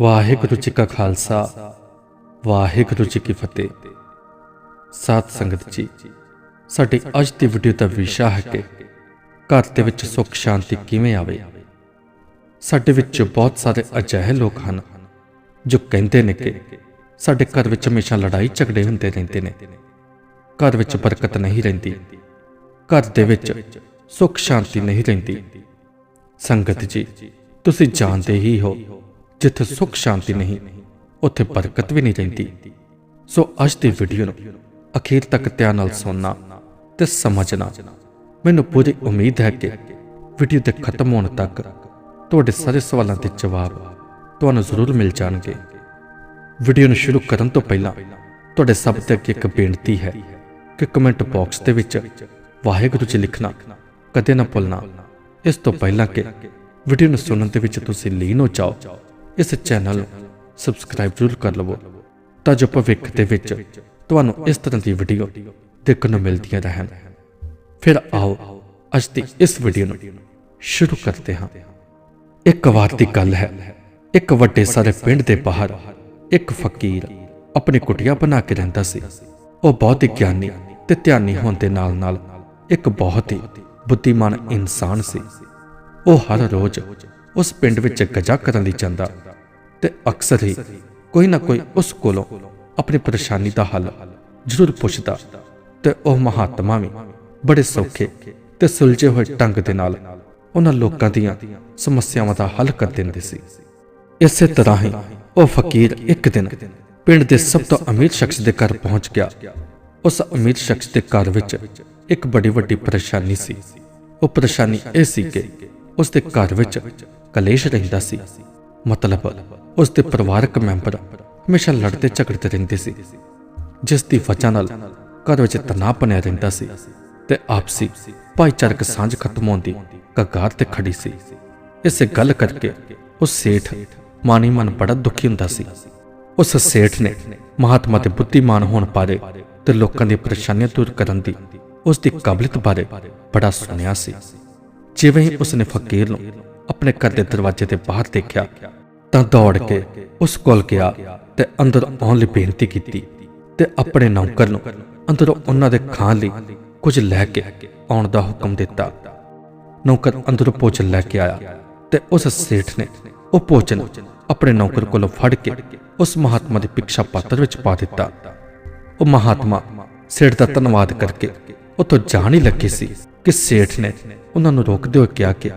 ਵਾਹਿਗੁਰੂ ਜੀ ਕਾ ਖਾਲਸਾ, ਵਾਹਿਗੁਰੂ ਜੀ ਕੀ ਫਤਿਹ। ਸਾਧ ਸੰਗਤ ਜੀ, ਸਾਡੀ ਅੱਜ ਦੀ ਵੀਡੀਓ ਦਾ ਵਿਸ਼ਾ ਹੈ ਕਿ ਘਰ ਦੇ ਵਿੱਚ ਸੁੱਖ, ਸ਼ਾਂਤੀ ਕਿਵੇਂ ਆਵੇ। ਸਾਡੇ ਵਿੱਚ ਬਹੁਤ ਸਾਰੇ ਅਜਿਹੇ ਲੋਕ ਹਨ ਜੋ ਕਹਿੰਦੇ ਨੇ ਕਿ ਸਾਡੇ ਘਰ ਵਿੱਚ ਹਮੇਸ਼ਾ ਲੜਾਈ ਝਗੜੇ ਹੁੰਦੇ ਰਹਿੰਦੇ ਨੇ। ਘਰ ਵਿੱਚ ਬਰਕਤ ਨਹੀਂ ਰਹਿੰਦੀ। ਘਰ ਦੇ ਵਿੱਚ ਸੁੱਖ, ਸ਼ਾਂਤੀ ਨਹੀਂ ਰਹਿੰਦੀ। ਸੰਗਤ ਜੀ, ਤੁਸੀਂ ਜਾਣਦੇ ਹੀ ਹੋ ਜਿੱਥੇ ਸੁੱਖ, ਸ਼ਾਂਤੀ ਨਹੀਂ, ਉੱਥੇ ਬਰਕਤ ਵੀ ਨਹੀਂ ਰਹਿੰਦੀ। ਸੋ ਅੱਜ ਦੀ ਵੀਡੀਓ ਨੂੰ ਅਖੀਰ ਤੱਕ ਧਿਆਨ ਨਾਲ ਸੁਣਨਾ ਤੇ ਸਮਝਣਾ। ਮੈਨੂੰ ਪੂਰੀ ਉਮੀਦ ਹੈ ਕਿ ਵੀਡੀਓ ਦੇ ਖਤਮ ਹੋਣ ਤੱਕ ਤੁਹਾਡੇ ਸਾਰੇ ਸਵਾਲਾਂ ਦੇ ਜਵਾਬ ਤੁਹਾਨੂੰ ਜ਼ਰੂਰ ਮਿਲ ਜਾਣਗੇ। ਵੀਡੀਓ ਨੂੰ ਸ਼ੁਰੂ ਕਰਨ ਤੋਂ ਪਹਿਲਾਂ ਤੁਹਾਡੇ ਸਭ ਤੇ ਅੱਗੇ ਇੱਕ ਬੇਨਤੀ ਹੈ ਕਿ ਕਮੈਂਟ ਬਾਕਸ ਦੇ ਵਿੱਚ ਵਾਹਿਗੁਰੂ ਜੀ ਲਿਖਣਾ, ਕਦੇ ਨਾ ਭੁੱਲਣਾ। ਇਸ ਤੋਂ ਪਹਿਲਾਂ ਕਿ ਵੀਡੀਓ ਨੂੰ ਸੁਣਨ ਦੇ ਵਿੱਚ ਤੁਸੀਂ ਲੀਨ ਹੋ ਜਾਓ। ਇਸ ਚੈਨਲ ਨੂੰ ਸਬਸਕ੍ਰਾਈਬ ਜ਼ਰੂਰ ਕਰ ਲਵੋ ਤਾਂ ਜੋ ਭਵਿੱਖ ਦੇ ਵਿੱਚ ਤੁਹਾਨੂੰ ਇਸ ਤਰ੍ਹਾਂ ਦੀ ਵੀਡੀਓ ਦੇਖਣ ਨੂੰ ਮਿਲਦੀਆਂ ਰਹਿਣ। ਫਿਰ ਆਓ ਅੱਜ ਦੀ ਇਸ ਵੀਡੀਓ ਨੂੰ ਸ਼ੁਰੂ ਕਰਦੇ ਹਾਂ। ਇੱਕ ਵਾਰ ਦੀ ਗੱਲ ਹੈ, ਇੱਕ ਵੱਡੇ ਸਾਰੇ ਪਿੰਡ ਦੇ ਬਾਹਰ ਇੱਕ ਫਕੀਰ ਆਪਣੀ ਕੁਟੀਆ ਬਣਾ ਕੇ ਰਹਿੰਦਾ ਸੀ। ਉਹ ਬਹੁਤ ਹੀ ਗਿਆਨੀ ਤੇ ਧਿਆਨੀ ਹੋਣ ਦੇ ਨਾਲ-ਨਾਲ ਇੱਕ ਬਹੁਤ ਹੀ ਬੁੱਧੀਮਾਨ ਇਨਸਾਨ ਸੀ। ਉਹ ਹਰ ਰੋਜ਼ ਉਸ ਪਿੰਡ ਵਿੱਚ ਗਜਾ ਕਰਨ ਲਈ ਜਾਂਦਾ ਤੇ ਅਕਸਰ ਹੀ ਕੋਈ ਨਾ ਕੋਈ ਉਸ ਕੋਲੋਂ ਆਪਣੀ ਪਰੇਸ਼ਾਨੀ ਦਾ ਹੱਲ ਜ਼ਰੂਰ ਪੁੱਛਦਾ ਤੇ ਉਹ ਮਹਾਤਮਾ ਵੀ ਬੜੇ ਸੌਖੇ ਤੇ ਸੁਲਝੇ ਹੋਏ ਢੰਗ ਦੇ ਨਾਲ ਉਹਨਾਂ ਲੋਕਾਂ ਦੀਆਂ ਸਮੱਸਿਆਵਾਂ ਦਾ ਹੱਲ ਕਰ ਦਿੰਦੇ ਸੀ। ਇਸੇ ਤਰ੍ਹਾਂ ਹੀ ਉਹ ਫਕੀਰ ਇੱਕ ਦਿਨ ਪਿੰਡ ਦੇ ਸਭ ਤੋਂ ਅਮੀਰ ਸ਼ਖਸ ਦੇ ਘਰ ਪਹੁੰਚ ਗਿਆ। ਉਸ ਅਮੀਰ ਸ਼ਖਸ ਦੇ ਘਰ ਵਿੱਚ ਇੱਕ ਬੜੀ ਵੱਡੀ ਪਰੇਸ਼ਾਨੀ ਸੀ। ਉਹ ਪਰੇਸ਼ਾਨੀ ਇਹ ਸੀ ਕਿ ਉਸ ਦੇ ਘਰ ਵਿੱਚ ਕਲੇਸ਼ ਰਹਿੰਦਾ ਸੀ। ਮਤਲਬ ਉਸ ਦੇ ਪਰਿਵਾਰਕ ਮੈਂਬਰ ਹਮੇਸ਼ਾ ਲੜਦੇ ਝਗੜਦੇ ਰਹਿੰਦੇ ਸੀ। ਜਿਸ ਦੀ ਵਜ੍ਹਾ ਨਾਲ ਘਰ ਵਿੱਚ ਤਣਾਅ ਬਣਿਆ ਰਹਿੰਦਾ ਸੀ ਤੇ ਆਪਸੀ ਭਾਈਚਾਰਕ ਸਾਂਝ ਖਤਮ ਹੋਣ ਦੀ ਕਗਾਰ ਤੇ ਖੜੀ ਸੀ। ਇਸੇ ਗੱਲ ਕਰਕੇ ਉਸ ਸੇਠ ਮਾਨੀ ਮਨ ਬੜਾ ਦੁਖੀ ਹੁੰਦਾ ਸੀ। ਉਸ ਸੇਠ ਨੇ ਮਹਾਤਮਾ ਦੇ ਬੁੱਧੀਮਾਨ ਹੋਣ ਬਾਰੇ ਤੇ ਲੋਕਾਂ ਦੀਆਂ ਪਰੇਸ਼ਾਨੀਆਂ ਦੂਰ ਕਰਨ ਦੀ ਉਸ ਦੀ ਕਾਬਲੀਅਤ ਬਾਰੇ ਬੜਾ ਸੁਣਿਆ ਸੀ। ਜਿਵੇਂ ਹੀ ਉਸਨੇ ਫਕੀਰ ਨੂੰ ਆਪਣੇ ਘਰ ਦੇ ਦਰਵਾਜ਼ੇ ਦੇ ਬਾਹਰ ਦੇਖਿਆ ਤਾਂ ਦੌੜ ਕੇ ਉਸ ਕੋਲ ਗਿਆ ਤੇ ਅੰਦਰ ਆਉਣ ਲਈ ਬੇਨਤੀ ਕੀਤੀ ਤੇ ਆਪਣੇ ਨੌਕਰ ਨੂੰ ਅੰਦਰੋਂ ਉਹਨਾਂ ਦੇ ਖਾਣ ਲਈ ਕੁਝ ਲੈ ਕੇ ਆਉਣ ਦਾ ਹੁਕਮ ਦਿੱਤਾ। ਨੌਕਰ ਅੰਦਰੋਂ ਭੋਜਨ ਲੈ ਕੇ ਆਇਆ ਤੇ ਉਸ ਸੇਠ ਨੇ ਉਹ ਭੋਜਨ ਆਪਣੇ ਨੌਕਰ ਕੋਲੋਂ ਫੜ ਕੇ ਉਸ ਮਹਾਤਮਾ ਦੇ ਪਿਕਸ਼ਾ ਪਾਤਰ ਵਿੱਚ ਪਾ ਦਿੱਤਾ। ਉਹ ਮਹਾਤਮਾ ਸੇਠ ਦਾ ਧੰਨਵਾਦ ਕਰਕੇ ਉੱਥੋਂ ਜਾਣ ਹੀ ਲੱਗੇ ਸੀ ਕਿ ਸੇਠ ਨੇ ਉਹਨਾਂ ਨੂੰ ਰੋਕਦੇ ਹੋਏ ਕਿਹਾ ਕਿ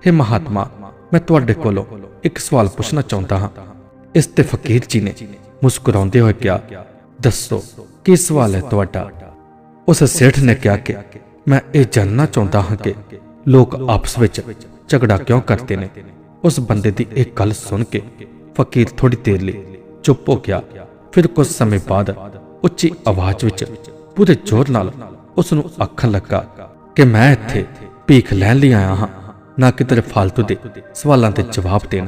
हे ਮਹਾਤਮਾ, ਮੈਂ ਤੁਹਾਡੇ ਕੋਲੋਂ ਇੱਕ ਸਵਾਲ ਪੁੱਛਣਾ ਚਾਹੁੰਦਾ ਹਾਂ। ਇਸ ਤੇ ਫਕੀਰ ਜੀ ਨੇ ਮੁਸਕਰਾਉਂਦੇ ਹੋਏ ਕਿਹਾ, ਦੱਸੋ, ਕੀ ਸਵਾਲ ਹੈ ਤੁਹਾਡਾ? ਉਸ ਸੇਠ ਨੇ ਕਿਹਾ ਕਿ, ਮੈਂ ਇਹ ਜਾਣਨਾ ਚਾਹੁੰਦਾ ਹਾਂ ਕਿ ਲੋਕ ਆਪਸ ਵਿੱਚ ਝਗੜਾ ਕਿਉਂ ਕਰਦੇ ਨੇ? ਉਸ ਬੰਦੇ ਦੀ ਇਹ ਗੱਲ ਸੁਣ ਕੇ ਫਕੀਰ ਥੋੜੀ ਦੇਰ ਲਈ ਚੁੱਪ ਹੋ ਗਿਆ। ਫਿਰ ਕੁਝ ਸਮੇਂ ਬਾਅਦ ਉੱਚੀ ਆਵਾਜ਼ ਵਿੱਚ ਪੂਰੇ ਜ਼ੋਰ ਨਾਲ ਉਸ ਨੂੰ ਆਖਣ ਲੱਗਾ ਕਿ ਮੈਂ ਇੱਥੇ ਭੀਖ ਲੈਣ ਲਈ ਆਇਆ ਹਾਂ। ਨਾ ਕਿ ਤੇਰੇ ਫालतू ਦੇ ਸਵਾਲਾਂ ਦੇ ਜਵਾਬ ਦੇਣ।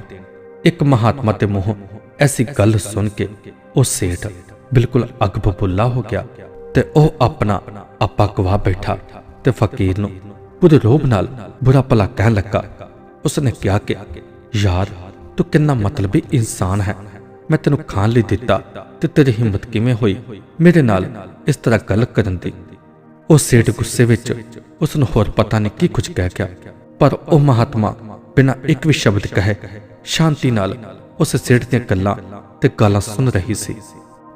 ਇੱਕ ਮਹਾਤਮਾ ਦੇ ਮੂੰਹੋਂ ਐਸੀ ਗੱਲ ਸੁਣ ਕੇ ਉਹ ਸੇਠ ਬਿਲਕੁਲ ਅੱਗ ਬਬੂਲਾ ਹੋ ਗਿਆ ਤੇ ਉਹ ਆਪਣਾ ਆਪਾ ਗਵਾ ਬੈਠਾ ਤੇ ਫਕੀਰ ਨੂੰ ਪੂਰੇ ਰੋਬ ਨਾਲ ਬੁਰਾ ਭਲਾ ਕਹਿਣ ਲੱਗਾ। ਉਸਨੇ ਕਿਹਾ ਕਿ, ਯਾਰ, ਤੂੰ ਕਿੰਨਾ ਮਤਲਬੀ ਇਨਸਾਨ ਹੈ। ਮੈਂ ਤੈਨੂੰ ਖਾਣ ਲਈ ਦਿੱਤਾ ਤੇ ਤੇਰੀ ਹਿੰਮਤ ਕਿਵੇਂ ਹੋਈ? ਮੇਰੇ ਨਾਲ ਇਸ ਤਰ੍ਹਾਂ ਗੱਲ ਕਰਨ ਦੀ। ਉਹ ਸੇਠ ਗੁੱਸੇ ਵਿੱਚ ਉਸ ਨੂੰ ਹੋਰ ਪਤਾ ਨਹੀਂ ਕੀ ਕੁਝ ਕਹਿ ਗਿਆ। ਪਰ ਉਹ ਮਹਾਤਮਾ ਬਿਨਾਂ ਇੱਕ ਵੀ ਸ਼ਬਦ ਕਹੇ, ਸ਼ਾਂਤੀ ਨਾਲ ਉਸ ਸੇਠ ਦੀਆਂ ਗੱਲਾਂ ਤੇ ਗਾਲਾਂ ਸੁਣ ਰਹੀ ਸੀ।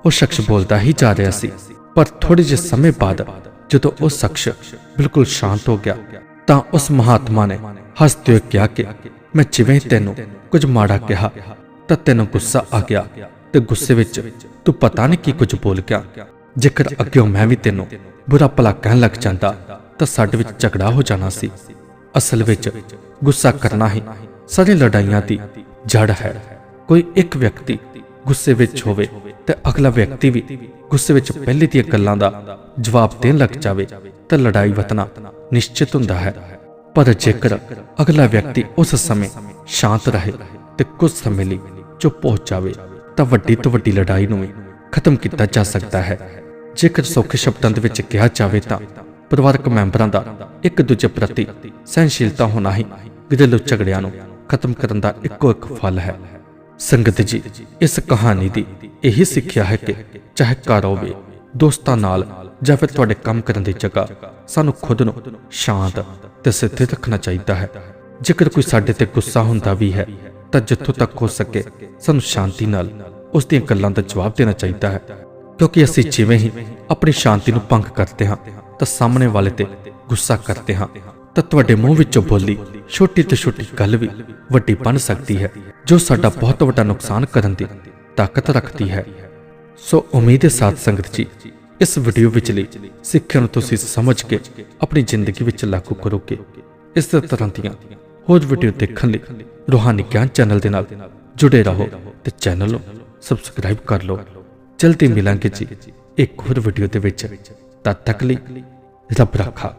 ਉਹ ਸ਼ਖਸ ਬੋਲਦਾ ਹੀ ਜਾ ਰਿਹਾ ਸੀ, ਪਰ ਥੋੜੇ ਜਿਹੇ ਸਮੇਂ ਬਾਅਦ ਜਦੋਂ ਉਹ ਸ਼ਖਸ ਬਿਲਕੁਲ ਸ਼ਾਂਤ ਹੋ ਗਿਆ, ਤਾਂ ਉਸ ਮਹਾਤਮਾ ਨੇ ਹੱਸਦੇ ਹੋਏ ਕਿਹਾ ਕਿ ਮੈਂ ਜਿਵੇਂ ਤੈਨੂੰ ਕੁਝ ਮਾੜਾ ਕਿਹਾ, ਤਾਂ ਤੈਨੂੰ ਗੁੱਸਾ ਆ ਗਿਆ ਤੇ ਗੁੱਸੇ ਵਿੱਚ ਤੂੰ ਪਤਾ ਨਹੀਂ ਕੀ ਕੁਝ ਬੋਲ ਗਿਆ। ਜੇਕਰ ਅੱਗੇ ਮੈਂ ਵੀ ਤੈਨੂੰ ਬੁਰਾ ਭਲਾ ਕਹਿਣ ਲੱਗ ਜਾਂਦਾ, ਤਾਂ ਸਾਡੇ ਵਿੱਚ ਝਗੜਾ ਹੋ ਜਾਣਾ ਸੀ। ਅਸਲ ਵਿੱਚ ਗੁੱਸਾ ਕਰਨਾ ਹੀ ਸਾਰੀ ਲੜਾਈਆਂ ਦੀ ਜੜ ਹੈ। ਕੋਈ ਇੱਕ ਵਿਅਕਤੀ ਗੁੱਸੇ ਵਿੱਚ ਹੋਵੇ ਤੇ ਅਗਲਾ ਵਿਅਕਤੀ ਵੀ ਗੁੱਸੇ ਵਿੱਚ ਪਹਿਲੇ ਦੀਆਂ ਗੱਲਾਂ ਦਾ ਜਵਾਬ ਦੇਣ ਲੱਗ ਜਾਵੇ ਤਾਂ ਲੜਾਈ ਵਤਨਾ ਨਿਸ਼ਚਿਤ ਹੁੰਦਾ ਹੈ। ਪਰ ਜੇਕਰ ਅਗਲਾ ਵਿਅਕਤੀ ਉਸ ਸਮੇਂ ਸ਼ਾਂਤ ਰਹੇ ਤੇ ਕੁਝ ਸਮੇਂ ਲਈ ਚੁੱਪ ਹੋ ਜਾਵੇ, ਤਾਂ ਵੱਡੀ ਤੋਂ ਵੱਡੀ ਲੜਾਈ ਨੂੰ ਵੀ ਖਤਮ ਕੀਤਾ ਜਾ ਸਕਦਾ ਹੈ। ਜੇਕਰ ਸੌਖੇ ਸ਼ਬਦਾਂ ਦੇ ਵਿੱਚ ਕਿਹਾ ਜਾਵੇ ਤਾਂ ਪਰਿਵਾਰਕ ਮੈਂਬਰਾਂ ਦਾ ਇੱਕ ਦੂਜੇ ਪ੍ਰਤੀ ਸਹਿਨਸ਼ੀਲਤਾ ਹੋਣਾ ਹੀ ਘਰੇਲੂ ਝਗੜਿਆਂ ਨੂੰ ਖਤਮ ਕਰਨ ਦਾ ਇੱਕੋ ਇੱਕ ਫਲ ਹੈ। ਸੰਗਤ ਜੀ, ਇਸ ਕਹਾਣੀ ਦੀ ਇਹੀ ਸਿੱਖਿਆ ਹੈ ਕਿ ਚਾਹੇ ਘਰ ਹੋਵੇ, ਦੋਸਤਾਂ ਨਾਲ ਜਾਂ ਫਿਰ ਤੁਹਾਡੇ ਕੰਮ ਕਰਨ ਦੀ ਜਗ੍ਹਾ, ਸਾਨੂੰ ਖੁਦ ਨੂੰ ਸ਼ਾਂਤ ਤੇ ਸਿੱਧੇ ਰੱਖਣਾ ਚਾਹੀਦਾ ਹੈ। ਜੇਕਰ ਕੋਈ ਸਾਡੇ ਤੇ ਗੁੱਸਾ ਹੁੰਦਾ ਵੀ ਹੈ, ਤਾਂ ਜਿੱਥੋਂ ਤੱਕ ਹੋ ਸਕੇ ਸਾਨੂੰ ਸ਼ਾਂਤੀ ਨਾਲ ਉਸ ਦੀਆਂ ਗੱਲਾਂ ਦਾ ਜਵਾਬ ਦੇਣਾ ਚਾਹੀਦਾ ਹੈ। ਕਿਉਂਕਿ ਅਸੀਂ ਜਿਵੇਂ ਹੀ ਆਪਣੀ ਸ਼ਾਂਤੀ ਨੂੰ ਭੰਗ ਕਰਦੇ ਹਾਂ ਤਾਂ ਸਾਹਮਣੇ ਵਾਲੇ ਤੇ ਗੁੱਸਾ ਕਰਦੇ ਹਾਂ। ਤਾਂ ਤੁਹਾਡੇ ਮੂੰਹ ਵਿੱਚੋਂ ਬੋਲੀ, ਛੋਟੀ ਤੋਂ ਛੋਟੀ ਗੱਲ ਵੀ ਵੱਡੀ ਬਣ ਸਕਦੀ ਹੈ, ਜੋ ਸਾਡਾ ਬਹੁਤ ਵੱਡਾ ਨੁਕਸਾਨ ਕਰਨ ਦੀ ਤਾਕਤ ਰੱਖਦੀ ਹੈ। ਸੋ ਉਮੀਦ ਹੈ ਸਾਧ ਸੰਗਤ ਜੀ, ਇਸ ਵੀਡੀਓ ਵਿਚਲੀ ਸਿੱਖਿਆ ਨੂੰ ਤੁਸੀਂ ਸਮਝ ਕੇ ਆਪਣੀ ਜ਼ਿੰਦਗੀ ਵਿੱਚ ਲਾਗੂ ਕਰੋਗੇ। ਇਸ ਤਰ੍ਹਾਂ ਦੀਆਂ ਹੋਰ ਵੀਡੀਓ ਦੇਖਣ ਲਈ ਰੋਹਾਨੀ ਗਿਆਨ ਚੈਨਲ ਦੇ ਨਾਲ ਜੁੜੇ ਰਹੋ ਤੇ ਚੈਨਲ ਨੂੰ ਸਬਸਕ੍ਰਾਈਬ ਕਰ ਲਓ। ਜਲਦੀ ਮਿਲਾਂਗੇ ਜੀ ਇੱਕ ਹੋਰ ਵੀਡੀਓ ਦੇ ਵਿੱਚ। ਤਦ ਤੱਕ ਲਈ ਰੱਬ ਰੱਖਾ